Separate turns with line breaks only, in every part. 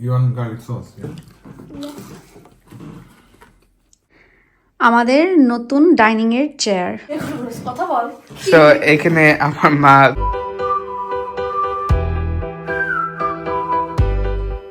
You want garlic sauce? Yeah.
আমাদের নতুন dining এর চেয়ার
কথা বল।
তো এখানে আমার মা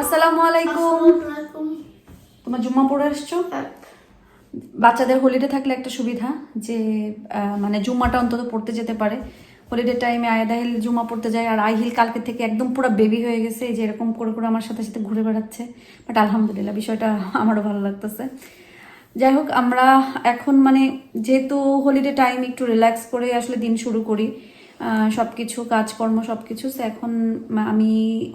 আসসালামু আলাইকুম। তোমার জুম্মা পড়ে আসছো? বাচ্চাদের হোলিডে থাকলে একটা সুবিধা যে আহ, মানে জুম্মাটা অন্তত পড়তে যেতে পারে। হলিডে টাইমে আয়াদাহিল জুম্মা পড়তে যায় আর আইহিল কালকে থেকে একদম পুরো বেবি হয়ে গেছে যে এরকম করে করে আমার সাথে সাথে ঘুরে বেড়াচ্ছে। বাট আলহামদুলিল্লাহ, বিষয়টা আমারও ভালো লাগতেছে। যাই হোক, আমরা এখন মানে যেহেতু হলিডে টাইম একটু রিল্যাক্স করে আসলে দিন শুরু করি সব কিছু কাজকর্ম সব কিছু সে এখন আমি,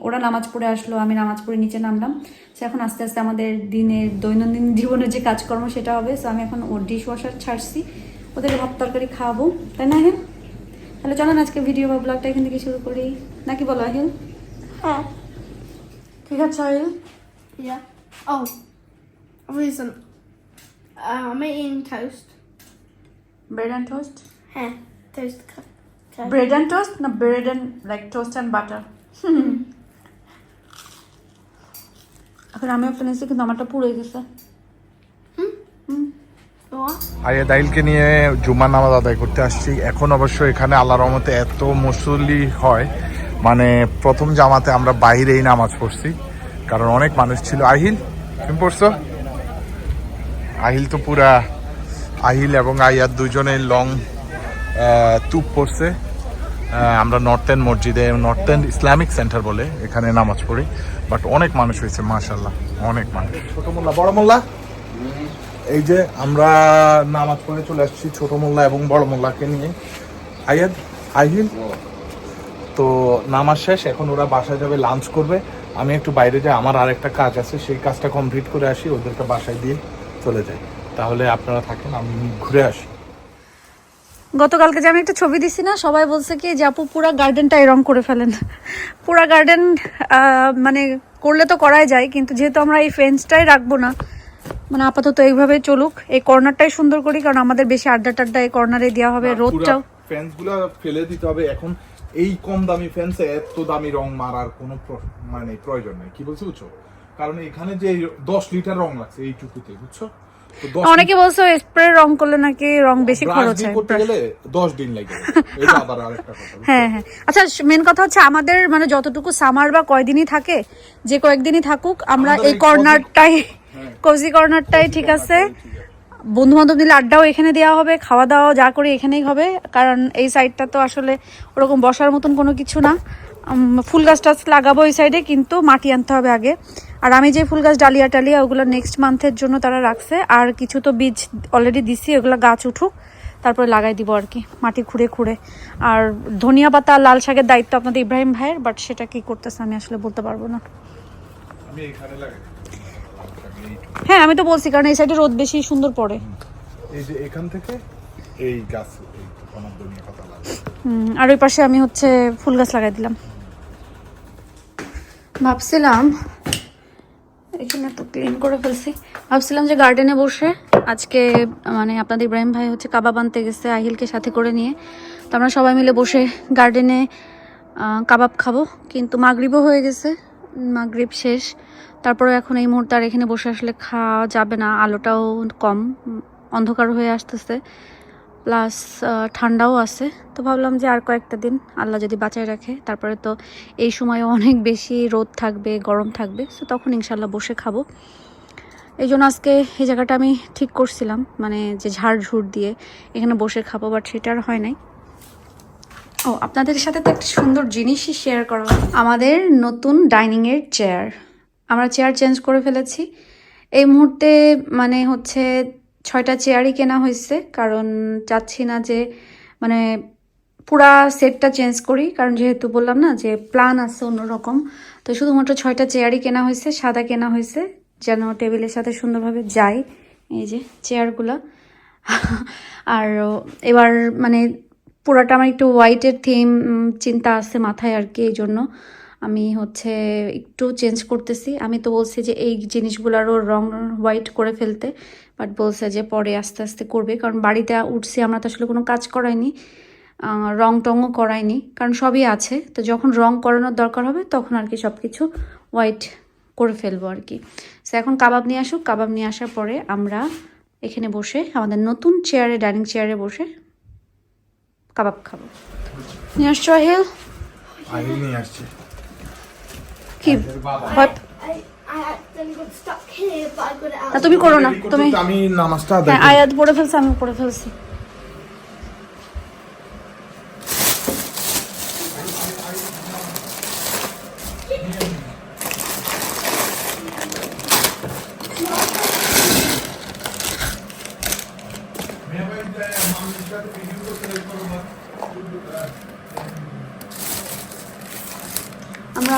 ওরা নামাজ পড়ে আসলো, আমি নামাজ পড়ে নিচে নামলাম। সে এখন আস্তে আস্তে আমাদের দিনের দৈনন্দিন জীবনের যে কাজকর্ম সেটা হবে সো আমি এখন ওর ডিশ ওয়াশার ছাড়ছি ওদেরকে ভাত তরকারি খাওয়াবো তাই না আহিল? তাহলে চলেন আজকে ভিডিও বা ব্লগটা এখান থেকে শুরু করি নাকি বলো আহিল
হ্যাঁ
ঠিক আছে Aahil.
Oh, reason. Uh, I'm eating toast.
Bread and toast
toast. co- co-
bread and toast না bread and like toast and butter এখন আমি নিয়েছি কিন্তু আমারটা পুড়ে গেছে
What?
দাইলকে নিয়ে জুম্মার নামাজ আদায় করতে আসছি। এখন অবশ্য এখানে আল্লাহ রহমতে এত মুসল্লি হয় মানে প্রথম জামাতে আমরা বাইরেই নামাজ পড়ছি, কারণ অনেক মানুষ ছিল। আহিল, তুমি পড়ছো? আহিল তো পুরা আহিল এবং আয়ার দুজনে লং তুপ পড়ছে। আমরা নর্থ এন্ড মসজিদে, নর্থ এন্ড ইসলামিক সেন্টার বলে এখানে নামাজ পড়ি, বাট অনেক মানুষ হয়েছে মাশাল্লাহ অনেক মানুষ। ছোট মোল্লা, বড় মোল্লা? এই যে আমরা নামাজ পড়ে চলে আসছি ছোট মোল্লা এবং বড় মোল্লাকে নিয়ে। আয়াদ আহিল তো নামাজ শেষ, এখন ওরা বাসায় যাবে লাঞ্চ করবে। আমি একটু বাইরে যাই, আমার আর একটা কাজ আছে, সেই কাজটা কমপ্লিট করে আসি, ওদেরকে বাসায় দিয়ে চলে যাই। তাহলে আপনারা থাকেন, আমি ঘুরে আসি।
গতকালকে যে আমি একটা ছবি দিছি না, সবাই বলছে কি, যে আপু পুরা গার্ডেনটা এরম করে ফেলেন। পুরা গার্ডেন মানে করলে তো করাই যায়, কিন্তু যেহেতু আমরা এই ফেন্সটাই রাখব না মানে আপাতত এইভাবে চলুক। এই কর্নারটাই সুন্দর করি কারণ আমাদের বেশি আড্ডা টাড্ডা এই কর্নারে দেওয়া হবে রোদটাও।
ফেলে দিতে হবে। এখন এই কম দামি ফ্যান্সে এত দামি রং মারার কোনো মানে প্রয়োজন নেই। কি বলছো বুঝছ? কারণ এখানে যে দশ লিটার রং লাগছে এই চুকুতে বুঝছ
অনেকে বলছে স্প্রে রং করলে নাকি রং বেশি খরচ হয়।
করতে গেলে দশ দিন লাগে এটা আবার আরেকটা কথা
হ্যাঁ হ্যাঁ। আচ্ছা মেন কথা হচ্ছে আমাদের মানে যতটুকু সামার বা কয়দিনই থাকে যে কয়েকদিনই থাকুক আমরা এই
এই
কর্নারটাই কজি কর্নারটাই ঠিক আছে। বন্ধু বান্ধব নিলে আড্ডাও এখানে দেওয়া হবে খাওয়া দাওয়া যা করি এখানেই হবে কারণ এই সাইডটা তো আসলে ওরকম বসার মতন কোনো কিছু না। ফুল গাছ টাছ লাগাবো এই সাইডে কিন্তু মাটি আনতে হবে আগে। আর আমি যে ফুল গাছ ডালিয়া টালিয়া ওগুলো নেক্সট মান্থের জন্য তারা রাখছে। আর কিছু তো বীজ অলরেডি দিছি ওগুলো গাছ উঠুক তারপরে লাগাই দিব আর কি মাটি খুঁড়ে খুঁড়ে। আর ধনিয়া পাতা লাল শাকের দায়িত্ব আপনাদের ইব্রাহিম ভাইয়ের বাট সেটা কি করতেছে আমি আসলে বলতে পারব না।
আমি এখানে লাগাই।
হ্যাঁ আমি তো বলছি কারণ এই সাইডে রোদ বেশি সুন্দর পড়ে।
এই যে এখান থেকে এই গাছ
আর ওই পাশে আমি হচ্ছে ফুল গাছ লাগাই দিলাম। ভাবছিলাম এখানে তো ক্লিন করে ফেলছি। ভাবছিলাম যে গার্ডেনে বসে আজকে মানে আপনাদের ইব্রাহিম ভাই হচ্ছে কাবাব আনতে গেছে আহিলকে সাথে করে নিয়ে। তো আমরা সবাই মিলে বসে গার্ডেনে কাবাব খাব। কিন্তু মাগরিবও হয়ে গেছে। মাগরিব শেষ। তারপরে এখন এই মুহূর্তে আর এখানে বসে আসলে খাওয়া যাবে না, আলোটাও কম, অন্ধকার হয়ে আসতেছে। প্লাস ঠান্ডাও আছে। তো ভাবলাম যে আর কয়েকটা দিন আল্লাহ যদি বাঁচায় রাখে, তারপরে তো এই সময় অনেক বেশি রোদ থাকবে, গরম থাকবে। তো তখন ইনশাল্লাহ বসে খাব। এই জন্য আজকে এই জায়গাটা আমি ঠিক করছিলাম মানে যে ঝাড় ঝুড় দিয়ে এখানে বসে খাব বাট সেটা আর হয় নাই। ও, আপনাদের সাথে তো একটা সুন্দর জিনিসই শেয়ার করা আমাদের নতুন ডাইনিংয়ের চেয়ার আমরা চেয়ার চেঞ্জ করে ফেলেছি। এই মুহূর্তে মানে হচ্ছে ছয়টা চেয়ারই কেনা হয়েছে, কারণ চাচ্ছি না যে মানে পুরা সেটটা চেঞ্জ করি, কারণ যেহেতু বললাম না যে প্ল্যান আছে অন্যরকম, তো শুধুমাত্র ছয়টা চেয়ারই কেনা হয়েছে, সাদা কেনা হয়েছে, যেন টেবিলের সাথে সুন্দরভাবে যায় এই যে চেয়ারগুলা আর এবার মানে পুরাটা আমার একটু হোয়াইটের থিম চিন্তা আছে মাথায় আর কি এই জন্য আমি হচ্ছে একটু চেঞ্জ করতেছি। আমি তো বলছি যে এই জিনিসগুলোরও রং হোয়াইট করে ফেলতে বাট বলছে যে পরে আস্তে আস্তে করবে, কারণ বাড়িতে উঠছি, আমরা তো আসলে কোনো কাজ করাইনি রং টংও করাইনি, কারণ সবই আছে। তো যখন রং করানোর দরকার হবে, তখন আর কি সব কিছু হোয়াইট করে ফেলব আর কি। সো এখন কাবাব নিয়ে আসুক, কাবাব নিয়ে আসার পরে আমরা এখানে বসে আমাদের নতুন চেয়ারে ডাইনিং চেয়ারে বসে কাবাব খাব। নিয়ে আসছো আহিল?
আহিল নিয়ে আসছে।
কি? তুমি করো না তুমি
আমি নামাজটা
হ্যাঁ আয়াত পড়ে ফেলছি আমি পড়ে ফেলছি।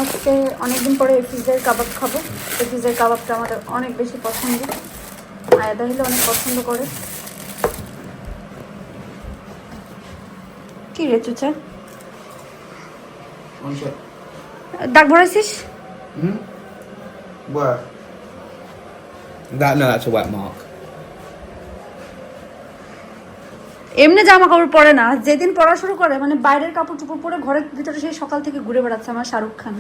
আজকে অনেকদিন পরে এফিজের কাবাব খাব। এফিজের কাবাবটা আমাদের অনেক বেশি পছন্দ। আয়াদা হলে অনেক পছন্দ করে। কি রে চুচা ডাক ভরাইছিস?
Where? That no, that's a wet mark.
এমনি জামা কাপড় পরে না যেদিন পড়া শুরু করে মানে বাইরের কাপড় চোপড় পরে ঘরের ভিতরে সেই সকাল থেকে ঘুরে বেড়াচ্ছে আমার শাহরুখ খান?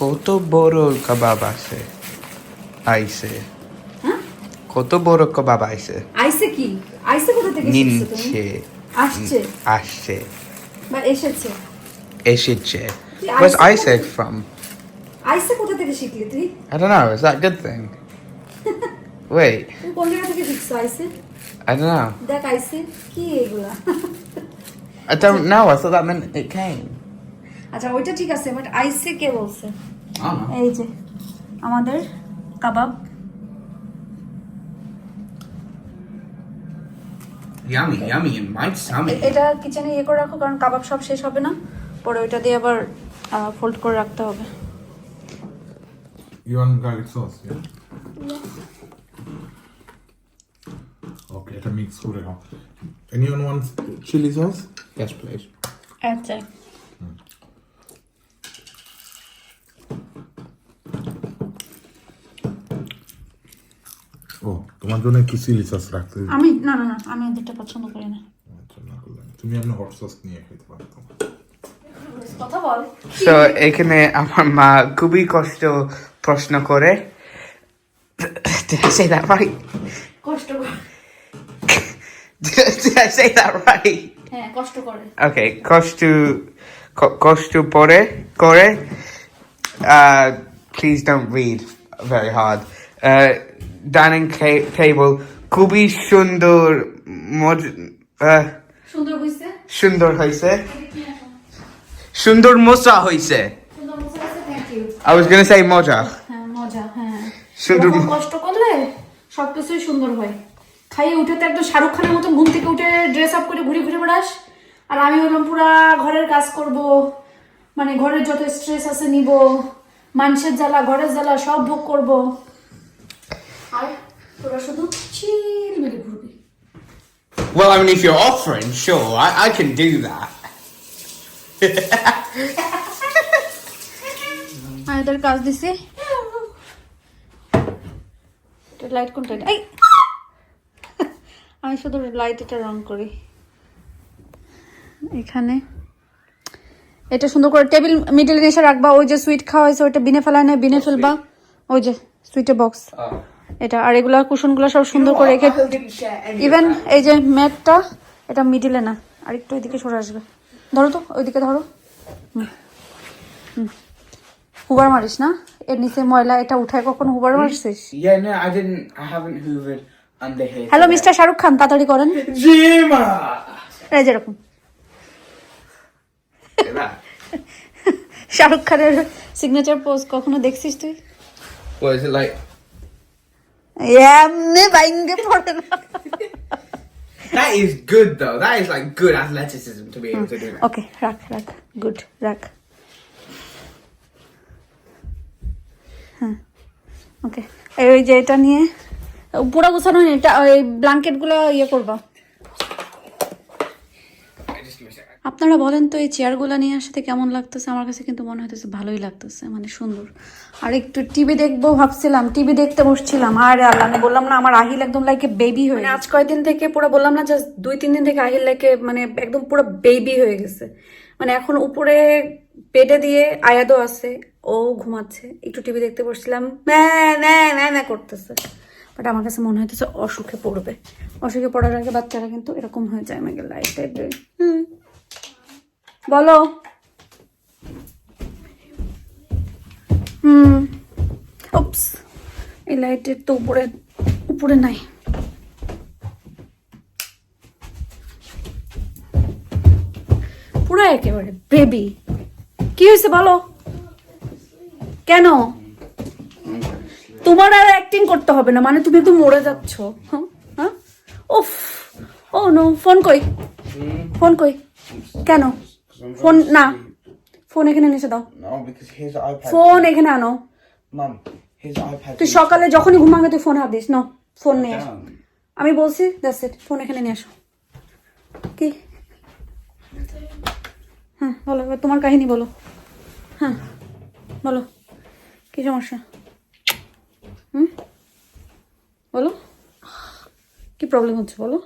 কত বড় কাবাব আছে আইসে
হ্যাঁ?
কত বড় কাবাব আইসে
আইসে কি? আইসে কোথা থেকে শিখছো আসছে?
আসছে।
বা এসেছে?
এসেছে।
তুই
Where's
আইসে
Isaac from?
থেকে শিখলি তুই
I don't know. Is that a good thing? Wait,
তুই কোন জায়গা থেকে শিখছো আইসে
I don't know.
দেখ আইসে কি এগুলা
I don't know. I thought that meant it came.
আচ্ছা ওইটা ঠিক আছে বাট আইসে কে বলছে
I don't know.
এই যে আমাদের কাবাব
Yummy, yummy, and might
এ- এটা কিচেনে ইয়ে করে রাখো কারণ কাবাব সব শেষ হবে না পরে ওইটা দিয়ে আবার ফোল্ড করে রাখতে হবে
You want garlic sauce, yeah? Okay, এটা mix করে নাও। Anyone wants chili sauce?
Yes, please.
আচ্ছা
ও তোমার জন্য একটু চিলি সস রাখতে
আমি না না না আমি ওদেরটা পছন্দ করি না
আচ্ছা, না করলে তুমি এমনি হট সস নিয়ে খেতে পারো
কথা বল
So, এখানে আমার মা খুবই কষ্ট প্রশ্ন করে Did I say that right?
কষ্ট করে
Did I say that right?
হ্যাঁ কষ্ট করে
Okay, কষ্ট কষ্ট পরে করে uh, please don't read very hard. Uh, dining ca- table খুবই সুন্দর মজ uh,
সুন্দর
হয়েছে সুন্দর মজা হয়েছে
সুন্দর মজা হয়েছে thank you
I was gonna say মজা
হ্যাঁ মজা হ্যাঁ।
সুন্দর
এরকম কষ্ট করলে সবকিছুই সুন্দর হয়। খাইয়ে উঠে তো একদম শাহরুখ খানের মতো ঘুম থেকে উঠে ড্রেস আপ করে ঘুরে ঘুরে বেড়াস। আর আমি হলাম পুরা ঘরের কাজ করব। মানে ঘরের যত স্ট্রেস আছে নিব। মানুষের জ্বালা ঘরের জ্বালা সব ভোগ করব। আর তোরা শুধু চিল ঘুরবি।
Well, I mean, if you're offering, sure, I, I can do that.
আর এদের কাজ দিছি। লাইট কোনটা এই! আমি শুধু লাইট এটা রং করি। এখানে। এটা সুন্দর করে টেবিল মিডলে এসে রাখবা। ওই যে সুইট খাওয়া হয়েছে ওইটা বিনে ফেলা নেই বিনে ফেলবা। ওই যে সুইটের বক্স এটা আর এগুলা কুশনগুলো সব সুন্দর করে রেখে ইভেন এই যে ম্যাটটা এটা মিডিলে না। আর একটু ওইদিকে সরে আসবে। ধরো তো ওইদিকে ধরো। হুম। হুম। হুবার মারিস না? এর নিচে ময়লা এটা উঠায় কখন হুবার
hmm? মারছিস?
হ্যালো মিস্টার শাহরুখ খান তাড়াতাড়ি করেন। জি মা
এই যে রকম
শাহরুখ খানের সিগনেচার পোজ কখনো দেখছিস তুই? এমনি ভাঙ্গে পড়ে না।
That is good though. That is like good athleticism to be able to do that.
Okay, rak, rak. Good, rak. ওকে এই যে এটা নিয়ে পুরো গোছানো এটা ওই ব্ল্যাঙ্কেটগুলো ইয়ে করবা. আপনারা বলেন তো এই চেয়ারগুলো নিয়ে আসতে কেমন লাগতেছে? আমার কাছে কিন্তু মনে হইতেছে ভালোই লাগতেছে মানে সুন্দর। আর একটু টিভি দেখব ভাবছিলাম টিভি দেখতে বসছিলাম। আর আল্লাহ আমি বললাম না আমার আহিল একদম লাইকে বেবি হয়ে মানে আজ কয়েকদিন থেকে পুরো বললাম না জাস্ট দুই তিন দিন থেকে আহিল লাইকে মানে একদম পুরো বেবি হয়ে গেছে। মানে এখন উপরে পেটে দিয়ে আয়াদও আছে ও ঘুমাচ্ছে। একটু টিভি দেখতে বসছিলাম। ম্যাঁ করতেছে। বাট আমার কাছে মনে হইতেছে অসুখে পড়বে। অসুখে পড়ার আগে বাচ্চারা কিন্তু এরকম হয়ে যায় আমাকে লাইফ টাইপের বলো। এই লাইটের তো উপরে উপরে নাই। পুরো একেবারে বেবি কি হয়েছে বলো? কেন? তোমার আর অ্যাক্টিং করতে হবে না মানে তুমি একটু মরে যাচ্ছ। হ্যাঁ? হ্যাঁ? উফ! ও নো ফোন কই? ফোন কই? কেন? ফোন না। ফোন এখানে নিচে দাও. ফোন এখানে আনো. তুই সকালে যখনই ঘুমাগে তুই ফোন হাত দিস। না ফোন নিয়ে আস। আমি বলছি দ্যাটস ইট ফোন এখানে নিয়ে আসো। কি? হ্যাঁ বলো তোমার কাহিনী বলো। হ্যাঁ বলো। কি সমস্যা? হুম? বলো। কি প্রবলেম হচ্ছে বলো.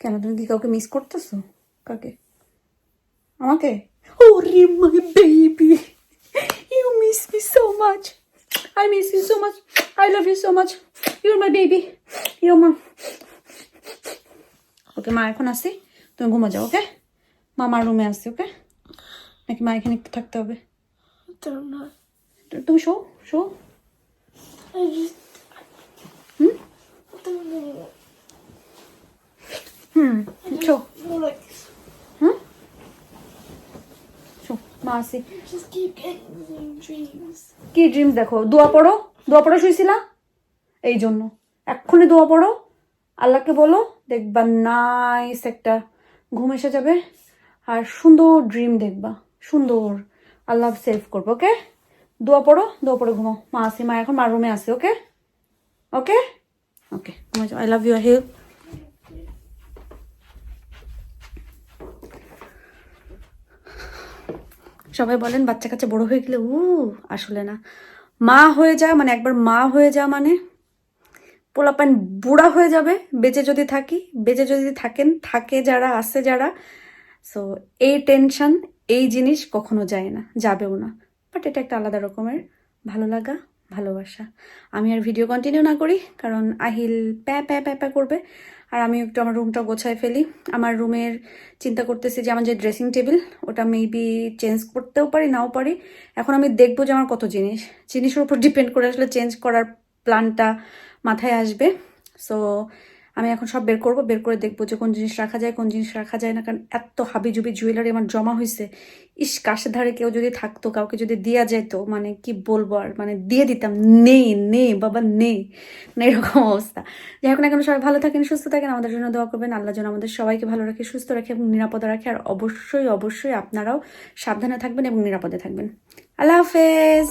কেন তুমি কি কাউকে মিস করতেছো? কাকে? আমাকে? ও রে my baby you miss me so much I miss you so much I love you so much your my baby your মা ওকে মা এখন আসি। তুমি ঘুমো যাও ওকে মা আমার রুমে আসছি ওকে নাকি মা এখানে একটু থাকতে হবে? তুমি শো শো।
Don't know.
হুম? শো। মা আসি. কি ড্রিমস দেখো? দোয়া পড়ো দোয়া পড়ো শুয়েছিলা এই জন্য। এক্ষুনি দোয়া পড়ো। আল্লাহকে বলো দেখবা নাইস একটা ঘুম এসে যাবে। আর সুন্দর ড্রিম দেখবা। সুন্দর। আল্লাহ সেভ করব ওকে দোয়া পড়ো, দোয়া পড়ে ঘুমাও। মা আসি মা এখন মার রুমে আসে ওকে ওকে ওকে ঘুমে আই লাভ ইউ হেল্প সবাই বলেন, বাচ্চা কাচ্চা বড় হয়ে গেলে উ আসলে না। মা হয়ে যা মানে একবার মা হয়ে যা মানে পোলা পোলাপান বুড়া হয়ে যাবে, বেঁচে যদি থাকি, বেঁচে যদি থাকেন, থাকে যারা আসে যারা। সো এই টেনশন এই জিনিস কখনো যায় না, যাবেও না। বাট এটা একটা আলাদা রকমের ভালো লাগা, ভালোবাসা। আমি আর ভিডিও কন্টিনিউ না করি, কারণ আহিল প্যা প্যা প্যা প্যা করবে। আর আমি একটু আমার রুমটা গোছায় ফেলি। আমার রুমের চিন্তা করতেছি যে আমার যে ড্রেসিং টেবিল ওটা মেবি চেঞ্জ করতেও পারি, নাও পারি। এখন আমি দেখব যে আমার কত জিনিস। জিনিসের উপর ডিপেন্ড করে আসলে চেঞ্জ করার প্ল্যানটা মাথায় আসবে। সো আমি এখন সব বের করব, বের করে দেখব যে কোন জিনিস রাখা যায়, কোন জিনিস রাখা যায় না। কারণ এত হাবি জুবি জুয়েলারি আমার জমা হয়েছে ইস, কাশের ধারে কেউ যদি থাকতো, কাউকে যদি দেওয়া যেত মানে কি বলব আর মানে দিয়ে দিতাম। নেই নেই, বাবা, নেই। মানে এরকম অবস্থা। যাই হোক না সবাই ভালো থাকেন, সুস্থ থাকেন, আমাদের জন্য দোয়া করবেন। আল্লাহ যেন আমাদের সবাইকে ভালো রাখে, সুস্থ রাখে এবং নিরাপদে রাখে। আর অবশ্যই অবশ্যই আপনারাও সাবধানে থাকবেন এবং নিরাপদে থাকবেন। আল্লাহ হাফেজ।